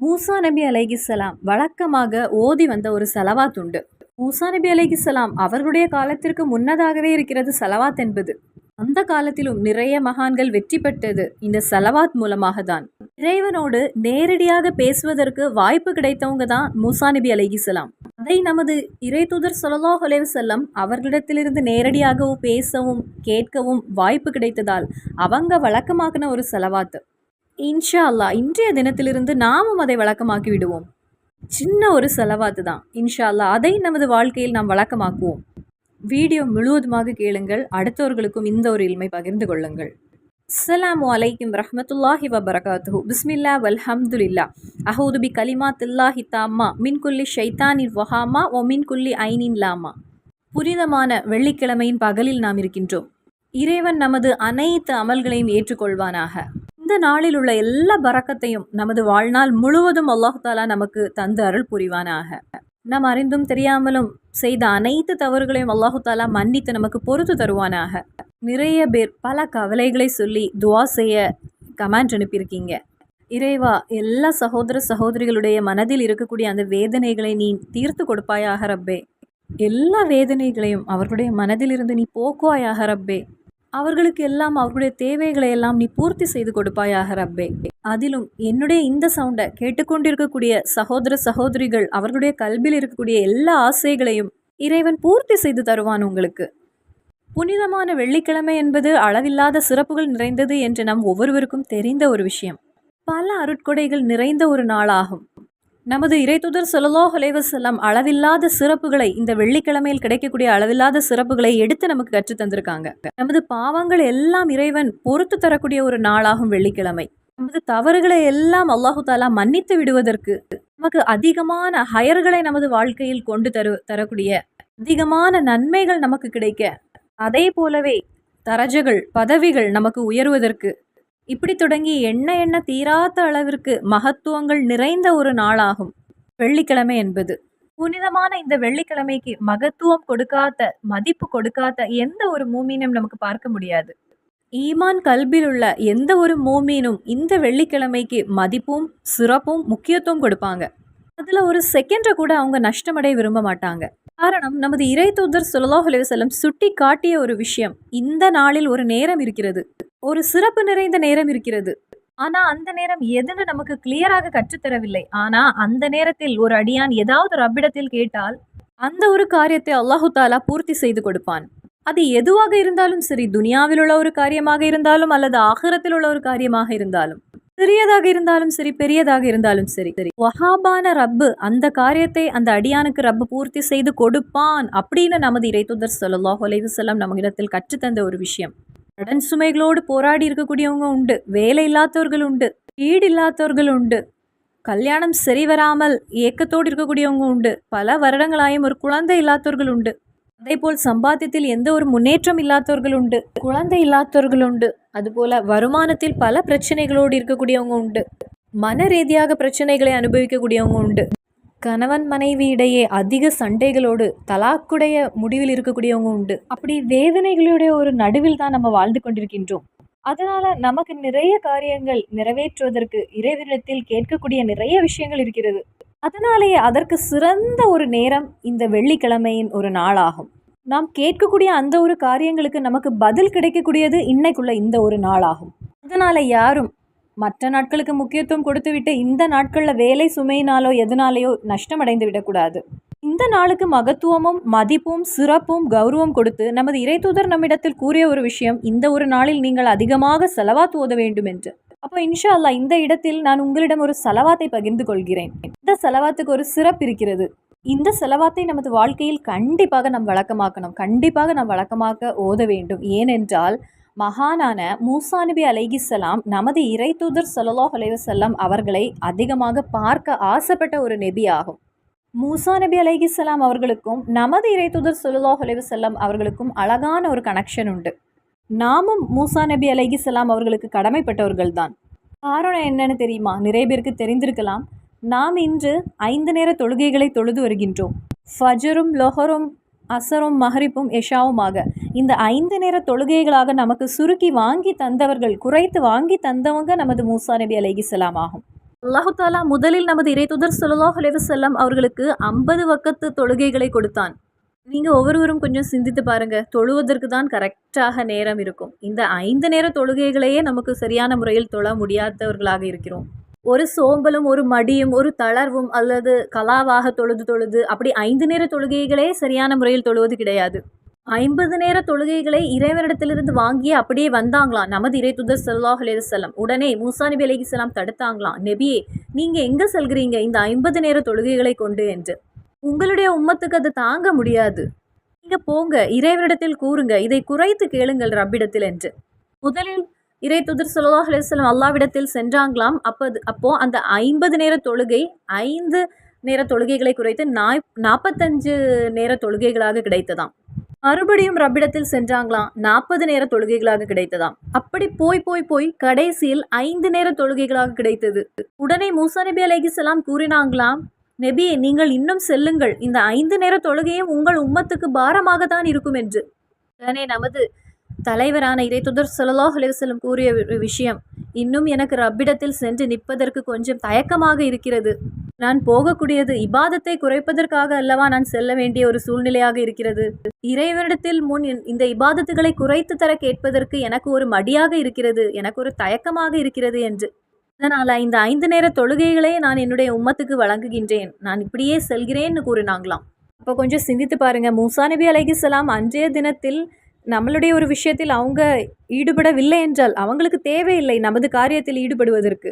மூசா நபி அலைகிசலாம் வழக்கமாக ஓதி வந்த ஒரு செலவாத் உண்டு. மூசா நபி அலைகிசலாம் அவர்களுடைய காலத்திற்கு முன்னதாகவே இருக்கிறது செலவாத் என்பது. அந்த காலத்திலும் நிறைய மகான்கள் வெற்றி பெற்றது இந்த செலவாத் மூலமாக தான். இறைவனோடு நேரடியாக பேசுவதற்கு வாய்ப்பு கிடைத்தவங்க தான் மூசா நபி அலைகிசலாம் அதை நமது இறை தூதர் ஸல்லல்லாஹு செல்லம் அவர்களிடத்திலிருந்து நேரடியாகவும் பேசவும் கேட்கவும் வாய்ப்பு கிடைத்ததால் அவங்க வழக்கமாக்கின ஒரு செலவாத்து இன்ஷா அல்லாஹ் இன்றைய தினத்திலிருந்து நாமும் அதை வழக்கமாக்கி விடுவோம். சின்ன ஒரு செலவாத்து தான். இன்ஷா அல்லா அதை நமது வாழ்க்கையில் நாம் வழக்கமாக்குவோம். வீடியோ முழுவதுமாக கேளுங்கள். அடுத்தவர்களுக்கும் இந்த ஒரு இல்மை பகிர்ந்து கொள்ளுங்கள். அஸ்லாம் அலைக்கும் ரஹமத்துல்லாஹி வபரகாத்து பிஸ்மில்லா வல்ஹம்துலில்லா. அஹூது பி கலிமாத்தில்லாஹி தாம்மா. மின் குல்லி ஷைத்தானின் வஹாமா. ஒ மின்குல்லி ஐனின் லாமா. புனிதமான வெள்ளிக்கிழமையின் பகலில் நாம் இருக்கின்றோம். இறைவன் நமது அனைத்து அமல்களையும் ஏற்றுக்கொள்வானாக. இந்த நாளில் உள்ள எல்லா பறக்கத்தையும் நமது வாழ்நாள் முழுவதும் அல்லாஹு தாலா நமக்கு தந்து அருள் புரிவானாக. நாம் அறிந்தும் தெரியாமலும் செய்த அனைத்து தவறுகளையும் அல்லாஹு தாலா மன்னித்து நமக்கு பொறுத்து தருவானாக. நிறைய பேர் பல கவலைகளை சொல்லி துவா செய்ய கமெண்ட் அனுப்பியிருக்கீங்க. இறைவா எல்லா சகோதர சகோதரிகளுடைய மனதில் இருக்கக்கூடிய அந்த வேதனைகளை நீ தீர்த்து கொடுப்பாயாக ரப்பே. எல்லா வேதனைகளையும் அவர்களுடைய மனதிலிருந்து நீ போக்குவாயாக ரப்பே. அவர்களுக்கு எல்லாம் அவர்களுடைய தேவைகளை எல்லாம் நீ பூர்த்தி செய்து கொடுப்பாயாக ரப்பே. அதிலும் என்னுடைய இந்த சவுண்டை கேட்டுக்கொண்டிருக்கக்கூடிய சகோதர சகோதரிகள் அவர்களுடைய கல்வியில் இருக்கக்கூடிய எல்லா ஆசைகளையும் இறைவன் பூர்த்தி செய்து தருவான் உங்களுக்கு. புனிதமான வெள்ளிக்கிழமை என்பது அளவில்லாத சிறப்புகள் நிறைந்தது என்று நம் ஒவ்வொருவருக்கும் தெரிந்த ஒரு விஷயம். பல அருட்கொடைகள் நிறைந்த ஒரு நாளாகும். நமது இறைத்துதர் சொல்லலோஹ் செல்லம் அளவில்லாத சிறப்புகளை இந்த வெள்ளிக்கிழமையில் கிடைக்கக்கூடிய அளவில்லாத சிறப்புகளை எடுத்து நமக்கு கற்றுத் தந்திருக்காங்க. நமது பாவங்கள் எல்லாம் இறைவன் பொறுத்து தரக்கூடிய ஒரு நாளாகும் வெள்ளிக்கிழமை. நமது தவறுகளை எல்லாம் அல்லாஹு தாலா மன்னித்து விடுவதற்கு நமக்கு அதிகமான ஹயர்களை நமது வாழ்க்கையில் கொண்டு தரு தரக்கூடிய அதிகமான நன்மைகள் நமக்கு கிடைக்க அதே போலவே தரஜகள் பதவிகள் நமக்கு உயர்வதற்கு இப்படி தொடங்கி எண்ண எண்ண தீராத அளவிற்கு மகத்துவங்கள் நிறைந்த ஒரு நாளாகும். வெள்ளிக்கிழமை என்பது. புனிதமான இந்த வெள்ளிக்கிழமைக்கு மகத்துவம் கொடுக்காத மதிப்பு கொடுக்காத எந்த ஒரு மூமீனும் நமக்கு பார்க்க முடியாது. ஈமான் கல்பில் உள்ள எந்த ஒரு மூமீனும் இந்த வெள்ளிக்கிழமைக்கு மதிப்பும் சிறப்பும் முக்கியத்துவம் கொடுப்பாங்க. அதில் ஒரு செகண்டை கூட அவங்க நஷ்டமடைய விரும்ப மாட்டாங்க. காரணம் நமது இறை தூதர் சுல்லாஹ் அலைவசல்லம் சுட்டி காட்டிய ஒரு விஷயம். இந்த நாளில் ஒரு நேரம் இருக்கிறது. ஒரு சிறப்பு நிறைந்த நேரம் இருக்கிறது. ஆனா அந்த நேரம் எதுன்னு நமக்கு கிளியராக கற்றுத்தரவில்லை ஆனா அந்த நேரத்தில் ஒரு அடியான் ஏதாவது ரப்பிடத்தில் கேட்டால் அந்த ஒரு காரியத்தை அல்லாஹு தாலா பூர்த்தி செய்து கொடுப்பான். அது எதுவாக இருந்தாலும் சரி துனியாவில் உள்ள ஒரு காரியமாக இருந்தாலும் அல்லது ஆகரத்தில் உள்ள ஒரு காரியமாக இருந்தாலும். சிறியதாக இருந்தாலும் சரி பெரியதாக இருந்தாலும் சரி சரி. வஹாபான ரப்பு அந்த காரியத்தை அந்த அடியானுக்கு ரப்பு பூர்த்தி செய்து கொடுப்பான் அப்படின்னு நமது இறைத்துதர் சொல்லல்லாஹ் அலைவசல்லாம் நம்மிடத்தில் கற்றுத்தந்த ஒரு விஷயம். கடன் சுமைகளோடு போராடி இருக்கக்கூடியவங்க உண்டு வேலை இல்லாதவர்கள் உண்டு வீடு இல்லாதவர்கள் உண்டு கல்யாணம் சரி வராமல் ஏக்கத்தோடு இருக்கக்கூடியவங்க உண்டு பல வருடங்களாயும் ஒரு குழந்தை இல்லாதவர்கள் உண்டு. அதே போல் சம்பாத்தியத்தில் எந்த ஒரு முன்னேற்றம் இல்லாதவர்கள் உண்டு குழந்தை இல்லாதவர்கள் உண்டு. அதுபோல வருமானத்தில் பல பிரச்சனைகளோடு இருக்கக்கூடியவங்க உண்டு. மன ரீதியாக பிரச்சனைகளை அனுபவிக்கக்கூடியவங்க உண்டு. கணவன் மனைவி இடையே அதிக சண்டைகளோடு தலாக்குடைய முடிவில் இருக்கக்கூடியவங்க உண்டு. அப்படி வேதனைகளுடைய ஒரு நடுவில் தான் நம்ம வாழ்ந்து கொண்டிருக்கின்றோம். அதனால நமக்கு நிறைய காரியங்கள் நிறைவேற்றுவதற்கு இறைவனிடத்தில் கேட்கக்கூடிய நிறைய விஷயங்கள் இருக்கிறது. அதனாலேயே அதற்கு சிறந்த ஒரு நேரம் இந்த வெள்ளிக்கிழமையின் ஒரு நாளாகும். நாம் கேட்கக்கூடிய அந்த ஒரு காரியங்களுக்கு நமக்கு பதில் கிடைக்கக்கூடியது இன்னைக்குள்ள இந்த ஒரு நாளாகும். அதனால் யாரும் மற்ற நாட்களுக்கு முக்கியத்துவம் கொடுத்துவிட்டு இந்த நாட்களில் வேலை சுமையினாலோ எதனாலேயோ நஷ்டமடைந்து விடக்கூடாது. இந்த நாளுக்கு மகத்துவமும் மதிப்பும் சிறப்பும் கௌரவம் கொடுத்து நமது இறைத்தூதர் நம்மிடத்தில் கூறிய ஒரு விஷயம் இந்த ஒரு நாளில் நீங்கள் அதிகமாக செலவாத்து ஓத வேண்டும் என்று அப்போ இன்ஷா அல்லா இந்த இடத்தில் நான் உங்களிடம் ஒரு செலவாத்தை பகிர்ந்து கொள்கிறேன். இந்த செலவாத்துக்கு ஒரு சிறப்பு இருக்கிறது. இந்த செலவாத்தை நமது வாழ்க்கையில் கண்டிப்பாக நாம் வழக்கமாக்கணும். கண்டிப்பாக நாம் வழக்கமாக்க ஓத வேண்டும். ஏனென்றால் மகானான மூசா நபி அலைகிசலாம் நமது இறை தூதர் சல்லாஹ் அலைவசல்லாம் அவர்களை அதிகமாக பார்க்க ஆசைப்பட்ட ஒரு நெபி ஆகும். மூசா நபி அலைகிசலாம் அவர்களுக்கும் நமது இறை தூதர் சல்லாஹ் அலைவசல்லாம் அவர்களுக்கும் அழகான ஒரு கனெக்ஷன் உண்டு. நாமும் மூசா நபி அலைகிசலாம் அவர்களுக்கு கடமைப்பட்டவர்கள் தான் காரணம் என்னன்னு தெரியுமா? நிறைய பேருக்கு தெரிந்திருக்கலாம். நாம் இன்று ஐந்து நேர தொழுகைகளை தொழுது வருகின்றோம். ஃபஜரும் லொஹரும் அசரும் மஹரிப்பும் எஷாவுமாக இந்த ஐந்து நேர தொழுகைகளாக நமக்கு சுருக்கி வாங்கி தந்தவர்கள் குறைத்து வாங்கி தந்தவங்க நமது மூசா நபி அலைகிசலாம் ஆகும். அல்லாஹு தாலா முதலில் நமது இறைத்துதர் ஸல்லல்லாஹு அலைஹி அவர்களுக்கு ஐம்பது வக்கத்து தொழுகைகளை கொடுத்தான். நீங்கள் ஒவ்வொருவரும் கொஞ்சம் சிந்தித்து பாருங்கள் தொழுவதற்கு தான் கரெக்டாக நேரம் இருக்கும். இந்த ஐந்து நேர தொழுகைகளையே நமக்கு சரியான முறையில் தொழ முடியாதவர்களாக இருக்கிறோம். ஒரு சோம்பலும் ஒரு மடியும் ஒரு தளர்வும் அல்லது கலாவாக தொழுது தொழுது அப்படி ஐந்து நேர தொழுகைகளே சரியான முறையில் தொழுவது கிடையாது. ஐம்பது நேர தொழுகைகளை இறைவனிடத்திலிருந்து வாங்கியே அப்படியே வந்தாங்களாம். நமது இறை துதர் சல்லாஹ் அலைவசல்லம் உடனே மூசா நபி அலைகிஸ்லாம் தடுத்தாங்களாம். நெபியே நீங்கள் எங்கே செல்கிறீங்க இந்த ஐம்பது நேர தொழுகைகளை கொண்டு? என்று. உங்களுடைய உம்மத்துக்கு அது தாங்க முடியாது. நீங்கள் போங்க இறைவனிடத்தில் கூறுங்க. இதை குறைத்து கேளுங்கள் ரப்பிடத்தில் என்று. முதலில் இறை துதிர் சல்லாஹ் அலுவலம் அல்லாவிடத்தில் சென்றாங்களாம். அப்போது அப்போது அந்த ஐம்பது நேர தொழுகை ஐந்து நேர தொழுகைகளை குறைத்து நாய் நாற்பத்தஞ்சு நேர தொழுகைகளாக கிடைத்ததாம். மறுபடியும் ரப்பிடத்தில் சென்றாங்களாம் நாற்பது நேர தொழுகைகளாக கிடைத்ததாம். அப்படி போய் போய் போய் கடைசியில் ஐந்து நேர தொழுகைகளாக கிடைத்தது. உடனே மூசா நபி அலைகிசலாம் கூறினாங்களாம் நபியே நீங்கள் இன்னும் செல்லுங்கள். இந்த ஐந்து நேர தொழுகையும் உங்கள் உம்மத்துக்கு பாரமாக தான் இருக்கும் என்று. உடனே நமது தலைவரான இறைத்துதர் துதர் அலைஹி அலிவசலம் கூறிய விஷயம் இன்னும் எனக்கு ரப்பிடத்தில் சென்று நிற்பதற்கு கொஞ்சம் தயக்கமாக இருக்கிறது. நான் போகக்கூடியது இபாதத்தை குறைப்பதற்காக அல்லவா நான் செல்ல வேண்டிய ஒரு சூழ்நிலையாக இருக்கிறது. இறைவனிடத்தில் முன் இந்த- இபாதத்துகளை குறைத்து தர கேட்பதற்கு எனக்கு ஒரு மடியாக இருக்கிறது எனக்கு ஒரு தயக்கமாக இருக்கிறது என்று. அதனால் இந்த ஐந்து நேர தொழுகைகளே நான் என்னுடைய உம்மத்துக்கு வழங்குகின்றேன். நான் இப்படியே செல்கிறேன்னு கூறினாங்களாம். அப்போ கொஞ்சம் சிந்தித்து பாருங்க. மூசா நபி அலைகிஸ்லாம் அன்றைய தினத்தில் நம்மளுடைய ஒரு விஷயத்தில் அவங்க ஈடுபடவில்லை என்றால் அவங்களுக்கு தேவையில்லை நமது காரியத்தில் ஈடுபடுவதற்கு.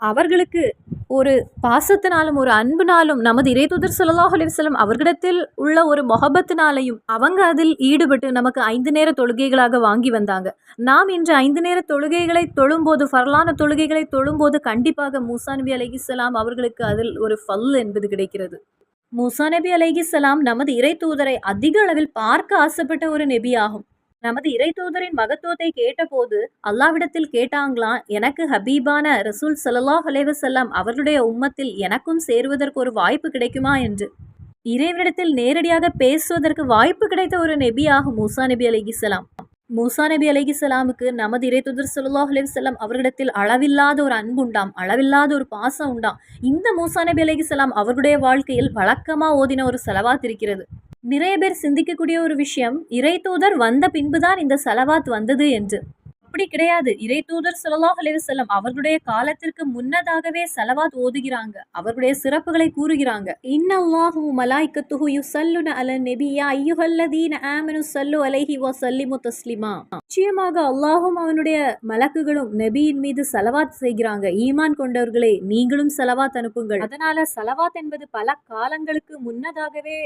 அவர்களுக்கு ஒரு பாசத்தினாலும் ஒரு அன்புனாலும் நமது இறைத்துதர் ஸல்லல்லாஹு அலைஹி அவர்களிடத்தில் உள்ள ஒரு மொஹபத்தினாலையும் அவங்க அதில் ஈடுபட்டு நமக்கு ஐந்து நேர தொழுகைகளாக வாங்கி வந்தாங்க. நாம் இன்று ஐந்து நேர தொழுகைகளை தொழும்போது ஃபர்லான தொழுகைகளை தொழும்போது கண்டிப்பாக மூசா நபி அலைஹிஸ்ஸலாம் அவர்களுக்கு அதில் ஒரு ஃபல் என்பது கிடைக்கிறது. மூசா நபி அலைஹிஸ்ஸலாம் நமது இறை தூதரை அதிக அளவில் பார்க்க ஆசைப்பட்ட ஒரு நெபியாகும். ஆகும் நமது இறை தூதரின் மகத்துவத்தை கேட்டபோது அல்லாவிடத்தில் கேட்டாங்களாம் எனக்கு ஹபீபான ரசூல் சல்லாஹ் அலைஹி அவருடைய உம்மத்தில் எனக்கும் சேருவதற்கு ஒரு வாய்ப்பு கிடைக்குமா? என்று. இறைவனிடத்தில் நேரடியாக பேசுவதற்கு வாய்ப்பு கிடைத்த ஒரு நெபியாகும் மூசா நபி அலிகிசலாம் மூசா நபி அலிகிசலாமுக்கு நமது இறை ஸல்லல்லாஹு அலைஹி அலிவசல்லாம் அவர்களிடத்தில் அளவில்லாத ஒரு அன்பு உண்டாம் அளவில்லாத ஒரு பாசம் உண்டாம். இந்த மூசா நபி அலிகிசலாம் அவருடைய வாழ்க்கையில் வழக்கமாக ஓதின ஒரு செலவாத் இருக்கிறது. நிறைய பேர் சிந்திக்கக்கூடிய ஒரு விஷயம் இறை தூதர் வந்த பின்புதான் இந்த செலவாத் வந்தது என்று. அப்படி கிடையாது. இறை தூதர் ஸல்லல்லாஹு அலைஹி அவர்களுடைய காலத்திற்கு முன்னதாகவே செலவாத் ஓதுகிறாங்க. அவர்களுடைய சிறப்புகளை கூறுகிறாங்க. இன்னல்லாஹு மலாய்க்கத்துஹு யுஸல்லுன அலன் நெபியா ஐயுஹல்லதீன ஆமனு சல்லு அலைஹி சல்லிமு தஸ்லிமா. நிச்சயமாக அல்லாஹும் அவனுடைய மலக்குகளும் நபியின் மீது செலவாத் செய்கிறாங்க. ஈமான் கொண்டவர்களே நீங்களும் செலவாத் அனுப்புங்கள். அதனால செலவாத் என்பது பல காலங்களுக்கு முன்னதாகவே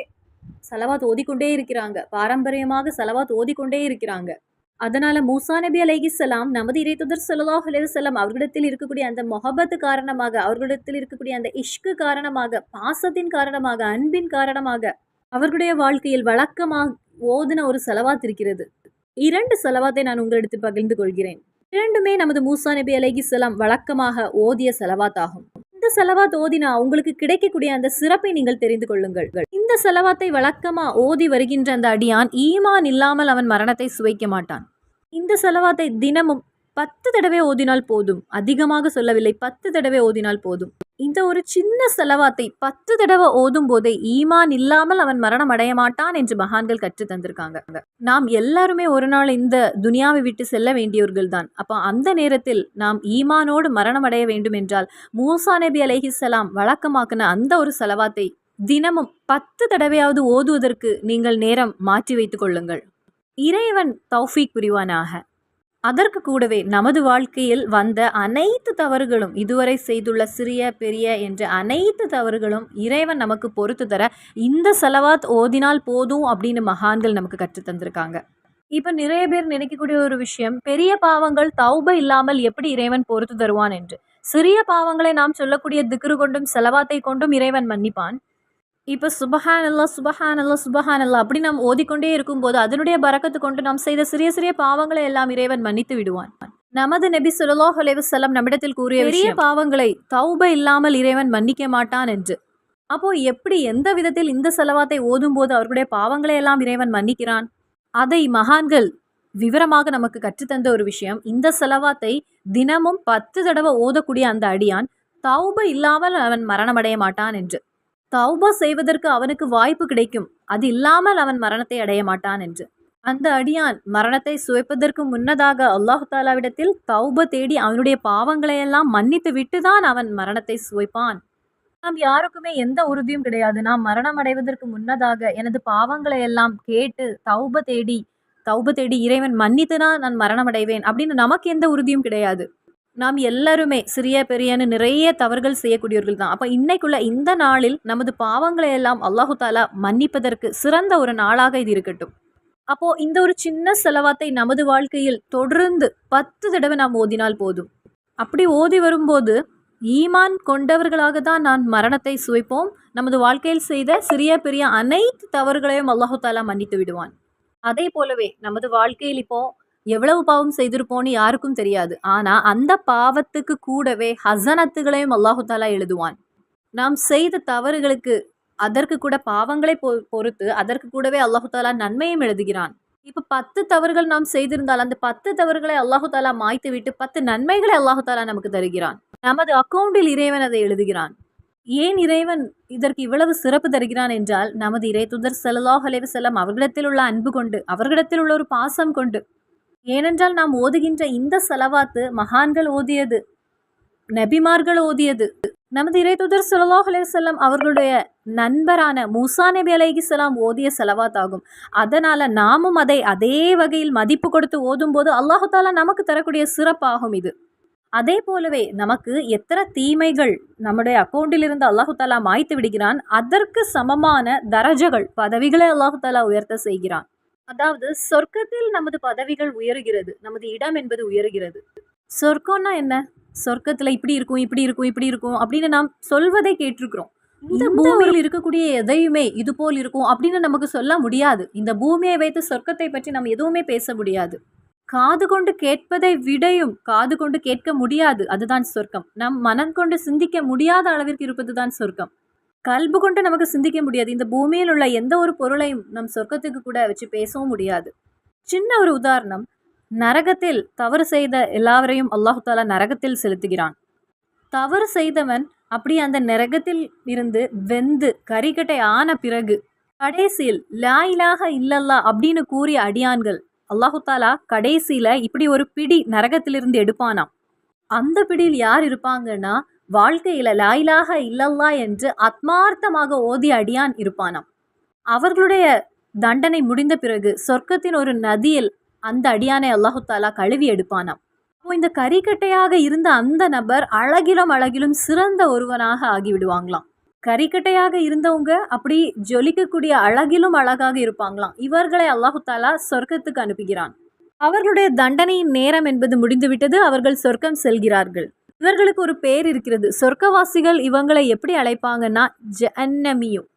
செலவாத் ஓதிக்கொண்டே இருக்கிறாங்க. பாரம்பரியமாக செலவாத் ஓதிக்கொண்டே இருக்கிறாங்க. அதனால மூசா நபி அலைஹிஸ்ஸலாம் நமது இறைத்துதர் ஸல்லல்லாஹு அலைஹி அவர்களிடத்தில் இருக்கக்கூடிய அந்த மொஹபத்து காரணமாக அவர்களிடத்தில் இருக்கக்கூடிய அந்த இஷ்கு காரணமாக பாசத்தின் காரணமாக அன்பின் காரணமாக அவர்களுடைய வாழ்க்கையில் வழக்கமாக ஓதின ஒரு செலவாத் இருக்கிறது. இரண்டு செலவாத்தை நான் உங்களிடத்தில் பகிர்ந்து கொள்கிறேன். இரண்டுமே நமது மூசா நபி அலைஹிஸ்ஸலாம் வழக்கமாக ஓதிய செலவாத் ஆகும். இந்த செலவாத் ஓதினா உங்களுக்கு கிடைக்கக்கூடிய அந்த சிறப்பை நீங்கள் தெரிந்து கொள்ளுங்கள். இந்த செலவாத்தை வழக்கமா ஓதி வருகின்ற அந்த அடியான் ஈமான் இல்லாமல் அவன் மரணத்தை சுவைக்க மாட்டான். இந்த செலவாத்தை தினமும் பத்து தடவை ஓதினால் போதும். அதிகமாக சொல்லவில்லை. பத்து தடவை ஓதினால் போதும். இந்த ஒரு சின்ன செலவாத்தை பத்து தடவை ஓதும் போதே ஈமான் இல்லாமல் அவன் மரணம் அடைய மாட்டான் என்று மகான்கள் கற்று தந்திருக்காங்க. நாம் எல்லாருமே ஒரு நாள் இந்த துனியாவை விட்டு செல்ல வேண்டியவர்கள் தான். அப்போ அந்த நேரத்தில் நாம் ஈமானோடு மரணம் அடைய வேண்டும் என்றால் மூசா நபி அலைஹிஸ்ஸலாம் வழக்கமாக்கின அந்த ஒரு செலவாத்தை தினமும் பத்து தடவையாவது ஓதுவதற்கு நீங்கள் நேரம் மாற்றி வைத்துக் கொள்ளுங்கள். இறைவன் தௌஃபீக் புரிவானாக. அதற்கு கூடவே நமது வாழ்க்கையில் வந்த அனைத்து தவறுகளும் இதுவரை செய்துள்ள சிறிய பெரிய என்ற அனைத்து தவறுகளும் இறைவன் நமக்கு பொறுத்து தர இந்த செலவாத் ஓதினால் போதும் அப்படின்னு மகான்கள் நமக்கு கற்றுத் தந்திருக்காங்க. இப்போ நிறைய பேர் நினைக்கக்கூடிய ஒரு விஷயம் பெரிய பாவங்கள் தௌப இல்லாமல் எப்படி இறைவன் பொறுத்து தருவான் என்று. சிறிய பாவங்களை நாம் சொல்லக்கூடிய திக்ரு கொண்டும் செலவாத்தை கொண்டும் இறைவன் மன்னிப்பான். இப்போ சுபஹான் அல்லா சுபஹான் அல்லா சுபஹான் அல்லா அப்படி நாம் ஓதிக்கொண்டே இருக்கும்போது அதனுடைய பறக்கத்து கொண்டு நாம் செய்த சிறிய சிறிய பாவங்களை எல்லாம் இறைவன் மன்னித்து விடுவான். நமது நபி ஸல்லல்லாஹு அலைஹி வஸல்லம் நம்மிடத்தில் கூறிய பெரிய பாவங்களை தௌப இல்லாமல் இறைவன் மன்னிக்க மாட்டான் என்று. அப்போ எப்படி எந்த விதத்தில் இந்த செலவாத்தை ஓதும்போது அவர்களுடைய பாவங்களை எல்லாம் இறைவன் மன்னிக்கிறான்? அதை மகான்கள் விவரமாக நமக்கு கற்றுத்தந்த ஒரு விஷயம் இந்த செலவாத்தை தினமும் பத்து தடவை ஓதக்கூடிய அந்த அடியான் தௌப இல்லாமல் அவன் மரணமடைய மாட்டான் என்று. தௌபா செய்வதற்கு அவனுக்கு வாய்ப்பு கிடைக்கும். அது இல்லாமல் அவன் மரணத்தை அடைய மாட்டான் என்று. அந்த அடியான் மரணத்தை சுவைப்பதற்கு முன்னதாக அல்லாஹு தாலாவிடத்தில் தௌப தேடி அவனுடைய பாவங்களையெல்லாம் மன்னித்து விட்டுதான் அவன் மரணத்தை சுவைப்பான். நாம் யாருக்குமே எந்த உறுதியும் கிடையாது. நாம் மரணம் அடைவதற்கு முன்னதாக எனது பாவங்களை எல்லாம் கேட்டு தௌப தேடி தௌப தேடி இறைவன் மன்னித்துதான் நான் மரணம் அடைவேன் அப்படின்னு நமக்கு எந்த உறுதியும் கிடையாது. நாம் எல்லாருமே சிறிய பெரியன்னு நிறைய தவறுகள் செய்யக்கூடியவர்கள் தான். அப்போ இன்னைக்குள்ள இந்த நாளில் நமது பாவங்களை எல்லாம் அல்லாஹு தாலா மன்னிப்பதற்கு சிறந்த ஒரு நாளாக இது இருக்கட்டும். அப்போ இந்த ஒரு சின்ன செலவாத்தை நமது வாழ்க்கையில் தொடர்ந்து பத்து தடவை நாம் ஓதினால் போதும். அப்படி ஓதி வரும்போது ஈமான் கொண்டவர்களாக தான் நான் மரணத்தை சுவைப்போம். நமது வாழ்க்கையில் செய்த சிறிய பெரிய அனைத்து தவறுகளையும் அல்லாஹு தாலா மன்னித்து விடுவான். அதே போலவே நமது வாழ்க்கையில் இப்போ எவ்வளவு பாவம் செய்திருப்போன்னு யாருக்கும் தெரியாது. ஆனால் அந்த பாவத்துக்கு கூடவே ஹசனத்துகளையும் அல்லாஹு தாலா எழுதுவான். நாம் செய்த தவறுகளுக்கு அதற்கு கூட பாவங்களை பொ பொறுத்து அதற்கு கூடவே அல்லாஹு தாலா நன்மையும் எழுதுகிறான். இப்போ பத்து தவறுகள் நாம் செய்திருந்தால் அந்த பத்து தவறுகளை அல்லாஹு தாலா மாய்த்து விட்டு பத்து நன்மைகளை அல்லாஹு தாலா நமக்கு தருகிறான். நமது அக்கௌண்டில் இறைவன் அதை எழுதுகிறான். ஏன் இறைவன் இதற்கு இவ்வளவு சிறப்பு தருகிறான் என்றால் நமது இறை துதர் சல்லாஹ் அலைவசல்லம் அவர்களிடத்தில் உள்ள அன்பு கொண்டு அவர்களிடத்தில் உள்ள ஒரு பாசம் கொண்டு ஏனென்றால் நாம் ஓதுகின்ற இந்த செலவாத்து மகான்கள் ஓதியது நபிமார்கள் ஓதியது. நமது இறைதூதர் துதர் சல்லாஹ் அவர்களுடைய நண்பரான மூசா நபி அலைகிஸ்லாம் ஓதிய செலவாத் ஆகும் அதனால் நாமும் அதை அதே வகையில் மதிப்பு கொடுத்து ஓதும் போது அல்லாஹு தாலா நமக்கு தரக்கூடிய சிறப்பாகும் இது. அதே போலவே நமக்கு எத்தனை தீமைகள் நம்முடைய அக்கௌண்டில் இருந்து அல்லாஹு தாலா மாய்த்து விடுகிறான் அதற்கு சமமான தரஜகள் பதவிகளை அல்லாஹு தாலா உயர்த்த செய்கிறான். அதாவது சொர்க்கத்தில் நமது பதவிகள் உயருகிறது நமது இடம் என்பது உயருகிறது. சொர்க்கம்னா என்ன? சொர்க்கத்துல இப்படி இருக்கும் இப்படி இருக்கும் இப்படி இருக்கும் அப்படின்னு நாம் சொல்வதை கேட்டிருக்கிறோம். இந்த பூமியில் இருக்கக்கூடிய எதையுமே இது போல் இருக்கும் அப்படின்னு நமக்கு சொல்ல முடியாது. இந்த பூமியை வைத்து சொர்க்கத்தை பற்றி நம்ம எதுவுமே பேச முடியாது. காது கொண்டு கேட்பதை விடையும் காது கொண்டு கேட்க முடியாது. அதுதான் சொர்க்கம். நம் மனம் கொண்டு சிந்திக்க முடியாத அளவிற்கு இருப்பது தான் சொர்க்கம். கல்பு கொண்டு நமக்கு சிந்திக்க முடியாது. இந்த பூமியில் உள்ள எந்த ஒரு பொருளையும் நம் சொர்க்கத்துக்கு கூட வச்சு பேசவும் முடியாது. சின்ன ஒரு உதாரணம். நரகத்தில் தவறு செய்த எல்லாவரையும் அல்லாஹாலா நரகத்தில் செலுத்துகிறான். தவறு செய்தவன் அப்படி அந்த நரகத்தில் இருந்து வெந்து கறிக்கட்டை ஆன பிறகு கடைசியில் லா இலாஹ இல்லல்லா அப்படின்னு கூறிய அடியான்கள் அல்லாஹுத்தாலா கடைசியில் இப்படி ஒரு பிடி நரகத்திலிருந்து எடுப்பானாம். அந்த பிடியில் யார் இருப்பாங்கன்னா வாழ்க்கையில லாயிலாக இல்லல்லா என்று ஆத்மார்த்தமாக ஓதி அடியான் இருப்பானாம். அவர்களுடைய தண்டனை முடிந்த பிறகு சொர்க்கத்தின் ஒரு நதியில் அந்த அடியானை அல்லாஹு தாலா கழுவி எடுப்பானாம். இந்த கரிக்கட்டையாக இருந்த அந்த நபர் அழகிலும் அழகிலும் சிறந்த ஒருவனாக ஆகிவிடுவாங்களாம். கரிக்கட்டையாக இருந்தவங்க அப்படி ஜொலிக்கக்கூடிய அழகிலும் அழகாக இருப்பாங்களாம். இவர்களை அல்லாஹு தாலா சொர்க்கத்துக்கு அனுப்புகிறான். அவர்களுடைய தண்டனையின் நேரம் என்பது முடிந்துவிட்டது. அவர்கள் சொர்க்கம் செல்கிறார்கள். இவர்களுக்கு ஒரு பேர் இருக்கிறது. சொர்க்கவாசிகள் இவங்களை எப்படி அழைப்பாங்கன்னா ஜன்னமியும்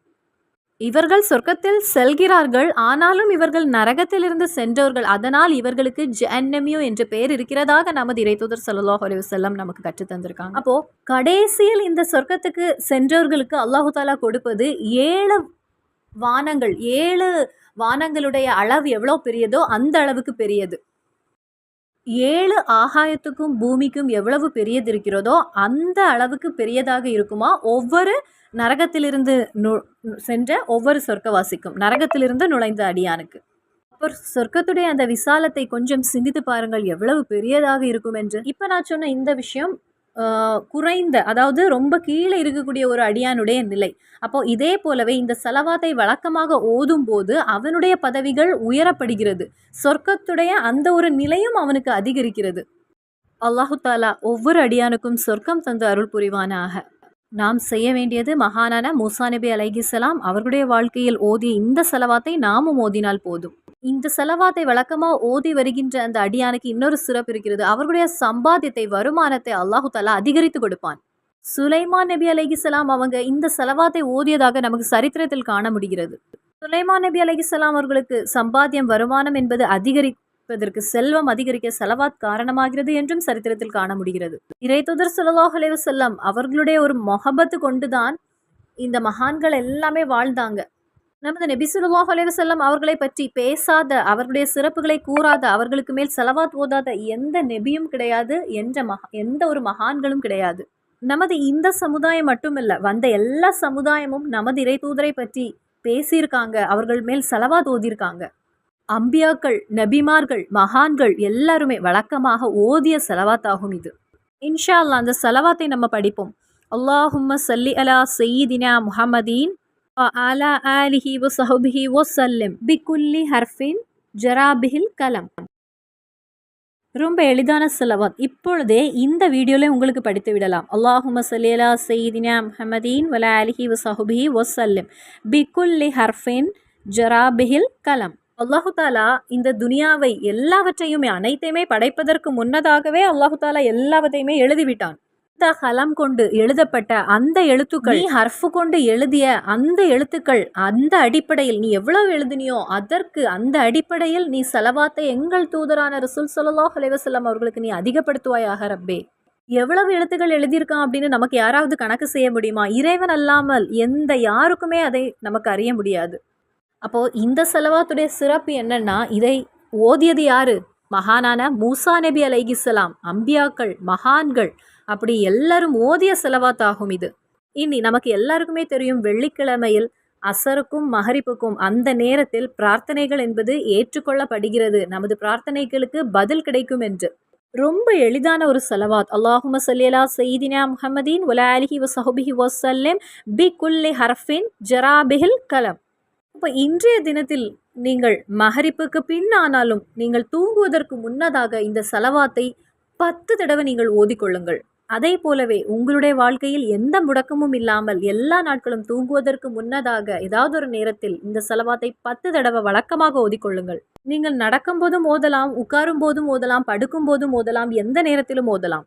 இவர்கள் சொர்க்கத்தில் செல்கிறார்கள். ஆனாலும் இவர்கள் நரகத்திலிருந்து சென்றவர்கள் அதனால் இவர்களுக்கு ஜன்னமியோ என்ற பெயர் இருக்கிறதாக நமது இறைத்தூதர் சல்லாஹ் அலி வசல்லம் நமக்கு கற்றுத்தந்திருக்காங்க அப்போ கடைசியில் இந்த சொர்க்கத்துக்கு சென்றவர்களுக்கு அல்லாஹு தாலா கொடுப்பது ஏழு வானங்கள் ஏழு வானங்களுடைய அளவு எவ்வளோ பெரியதோ அந்த அளவுக்கு பெரியது. ஏழு ஆகாயத்துக்கும் பூமிக்கும் எவ்வளவு பெரியது இருக்கிறதோ அந்த அளவுக்கு பெரியதாக இருக்குமா? ஒவ்வொரு நரகத்திலிருந்து நு சென்ற ஒவ்வொரு சொர்க்கவாசிக்கும். நரகத்திலிருந்து நுழைந்த அடியானுக்கு. அப்போ சொர்க்கத்துடைய அந்த விசாலத்தை கொஞ்சம் சிந்தித்து பாருங்கள். எவ்வளவு பெரியதாக இருக்கும் என்று. இப்போ நான் சொன்ன இந்த விஷயம் குறைந்த அதாவது ரொம்ப கீழே இருக்கக்கூடிய ஒரு அடியானுடைய நிலை. அப்போ இதே போலவே இந்த செலவாத்தை வழக்கமாக ஓதும் போது அவனுடைய பதவிகள் உயரப்படுகிறது. சொர்க்கத்துடைய அந்த ஒரு நிலையும் அவனுக்கு அதிகரிக்கிறது. அல்லாஹு தாலா ஒவ்வொரு அடியானுக்கும் சொர்க்கம் தந்து அருள் புரிவானாக. நாம் செய்ய வேண்டியது மகானான மூசா நபி அலைகிசலாம் அவர்களுடைய வாழ்க்கையில் ஓதிய இந்த செலவாத்தை நாமும் ஓதினால் போதும். இந்த செலவாத்தை வழக்கமாக ஓதி வருகின்ற அந்த அடியானுக்கு இன்னொரு சிறப்பு இருக்கிறது. அவர்களுடைய சம்பாத்தியத்தை வருமானத்தை அல்லாஹு தாலா அதிகரித்து கொடுப்பான். சுலைமான் நபி அலிகிசலாம் அவங்க இந்த செலவாத்தை ஓதியதாக நமக்கு சரித்திரத்தில் காண முடிகிறது. சுலைமான் நபி அலிகிசலாம் அவர்களுக்கு சம்பாத்தியம் வருமானம் என்பது அதிகரிப்பதற்கு செல்வம் அதிகரிக்க செலவாத் காரணமாகிறது என்றும் சரித்திரத்தில் காண முடிகிறது. இறைத்துதர் சுல்லாஹ் செல்லம் அவர்களுடைய ஒரு மொஹபத்து கொண்டுதான் இந்த மகான்கள் எல்லாமே வாழ்ந்தாங்க. நமது நபி சுல்லாஹ் அலைவசல்லம் அவர்களை பற்றி பேசாத அவர்களுடைய சிறப்புகளை கூறாத அவர்களுக்கு மேல் செலவாத் ஓதாத எந்த நெபியும் கிடையாது என்ற மகா எந்த ஒரு மகான்களும் கிடையாது. நமது இந்த சமுதாயம் மட்டுமல்ல வந்த எல்லா சமுதாயமும் நமது இறை தூதரை பற்றி பேசியிருக்காங்க அவர்கள் மேல் செலவாத் ஓதியிருக்காங்க. அம்பியாக்கள் நபிமார்கள் மகான்கள் எல்லாருமே வழக்கமாக ஓதிய செலவாத்தாகும் இது. இன்ஷா அல்லாஹ் அந்த செலவாத்தை நம்ம படிப்போம். அல்லாஹும்ம சல்லி அலா சையீதினா முஹம்மதீன் அலா ஆலிஹி வசஹபிஹி வசல்லிம் பிகுல்லி ஹர்ஃபின் ஜராபிஹில் கலம் ரொம்ப எளிதான செலவாத் இப்பொழுதே இந்த வீடியோவில் உங்களுக்கு படித்து விடலாம். அல்லாஹும சல்லியலா செய்தினா முஹமதீன் வலா அலிஹி வசஹபிஹி வசல்லிம் பிகுல்லி ஹர்ஃபின் ஜராபிஹில் கலம். அல்லாஹு தாலா இந்த துனியாவை எல்லாவற்றையுமே அனைத்தையுமே படைப்பதற்கு முன்னதாகவே அல்லாஹு தாலா எல்லாவற்றையுமே எழுதிவிட்டான். கலம் கொண்டு எழுதப்பட்ட அந்த எழுத்துக்கள் நீ ஹர்ஃபு கொண்டு எழுதிய அந்த எழுத்துக்கள் அந்த அடிப்படையில் நீ எவ்வளவு எழுதினியோ அதற்கு அந்த அடிப்படையில் நீ செலவாத்தை எங்கள் தூதரான ரசூல் சொல்லலோ அலைஹி அவர்களுக்கு நீ அதிகப்படுத்துவாயாக ரப்பே. எவ்வளவு எழுத்துக்கள் எழுதியிருக்கான் அப்படின்னு நமக்கு யாராவது கணக்கு செய்ய முடியுமா? இறைவன் அல்லாமல் எந்த யாருக்குமே அதை நமக்கு அறிய முடியாது. அப்போது இந்த செலவாத்துடைய சிறப்பு என்னன்னா இதை ஓதியது யாரு? மகானான மூசா நபி அலைகிஸ்லாம் அம்பியாக்கள் மகான்கள் அப்படி எல்லாரும் ஓதிய செலவாத்தாகும் இது. இனி நமக்கு எல்லாருக்குமே தெரியும் வெள்ளிக்கிழமையில் அசருக்கும் மகரிப்புக்கும் அந்த நேரத்தில் பிரார்த்தனைகள் என்பது ஏற்றுக்கொள்ளப்படுகிறது. நமது பிரார்த்தனைகளுக்கு பதில் கிடைக்கும் என்று. ரொம்ப எளிதான ஒரு செலவாத். அல்லாஹும சல்லியலா சயீதினா முஹமதீன் உலா அலிஹி வசஹபிஹி வசல்லம் பி குல்லி ஹர்ஃபின் ஜராபிஹில் கலம். இப்போ இன்றைய தினத்தில் நீங்கள் மகரிப்புக்கு பின்னானாலும் நீங்கள் தூங்குவதற்கு முன்னதாக இந்த செலவாத்தை பத்து தடவை நீங்கள் ஓதிக்கொள்ளுங்கள். அதே போலவே உங்களுடைய வாழ்க்கையில் எந்த முடக்கமும் இல்லாமல் எல்லா நாட்களும் தூங்குவதற்கு முன்னதாக ஏதாவது ஒரு நேரத்தில் இந்த செலவாத்தை பத்து தடவை வழக்கமாக ஓதிக்கொள்ளுங்கள் நீங்கள் நடக்கும் போதும் ஓதலாம் உட்காரும் போதும் ஓதலாம் படுக்கும் போதும் ஓதலாம் எந்த நேரத்திலும் ஓதலாம்.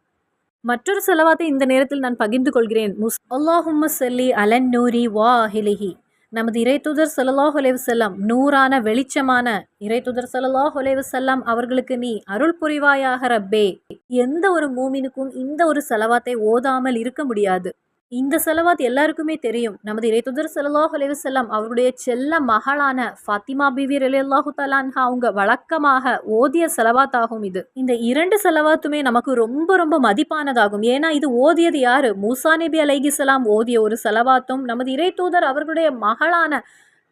மற்றொரு செலவாத்தை இந்த நேரத்தில் நான் பகிர்ந்து கொள்கிறேன். முஸ் அல்லாஹும்ம சல்லி அலன் நூரி வா அஹிலிஹி நமது இறைத்துதர் சல்லாஹ் செல்லம் நூறான வெளிச்சமான இறைத்துதர் சல்லாஹ் செல்லம் அவர்களுக்கு நீ அருள் புரிவாயாக ரப்பே. எந்த ஒரு மூமினுக்கும் இந்த ஒரு செலவாத்தை ஓதாமல் இருக்க முடியாது. இந்த செலவாத் எல்லாருக்குமே தெரியும். நமது இறைத்துதர் சல்லாஹ் செல்லம் அவருடைய செல்ல மகளான ஃபாத்திமா பிவி அல்லாஹு தலான்ஹா அவங்க வழக்கமாக ஓதிய செலவாத்தாகும் இது. இந்த இரண்டு செலவாத்துமே நமக்கு ரொம்ப ரொம்ப மதிப்பானதாகும். ஏன்னா இது ஓதியது யாரு? மூசா நபி அலைகிசலாம் ஓதிய ஒரு செலவாத்தும் நமது இறைத்தூதர் அவர்களுடைய மகளான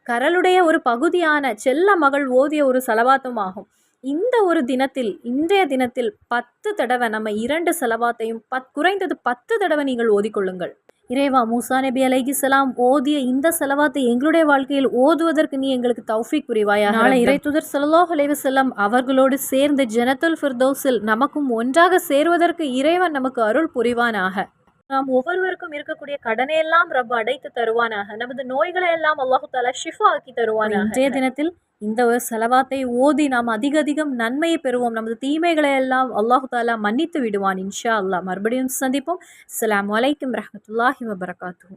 கரலுடைய ஒரு பகுதியான செல்ல மகள் ஓதிய ஒரு செலவாத்தும் ஆகும். இந்த ஒரு தினத்தில் இன்றைய தினத்தில் பத்து தடவை நம்ம இரண்டு செலவாத்தையும் பத் குறைந்தது பத்து தடவை நீங்கள் ஓதிக்கொள்ளுங்கள். இறைவா மூசா நபி அலைகிசலாம் ஓதிய இந்த செலவாத்தை எங்களுடைய வாழ்க்கையில் ஓதுவதற்கு நீ எங்களுக்கு தௌஃபிக் புரிவாயா நாளை இறைத்துதர் சல்லாஹ் அலைவசல்லம் அவர்களோடு சேர்ந்து ஜனத்துல் ஃபிர்தோஸில் நமக்கும் ஒன்றாக சேருவதற்கு இறைவன் நமக்கு அருள் புரிவானாக. நாம் ஒவ்வொருவருக்கும் இருக்கக்கூடிய கடனையெல்லாம் ரப்ப அடைத்து தருவானாக. நமது நோய்களை எல்லாம் அல்லாஹு தாலா ஷிஃபா ஆக்கி தருவானாக. இன்றைய தினத்தில் இந்த ஒரு செலவாத்தை ஓதி நாம் அதிக அதிகம் நன்மையை பெறுவோம். நமது தீமைகளை எல்லாம் அல்லாஹு தாலா மன்னித்து விடுவான் இன்ஷா அல்லாஹ். மறுபடியும் சந்திப்போம். அஸ்லாம் வலைக்கம் ரஹமத்துல்லாஹி வபரகாத்துஹு.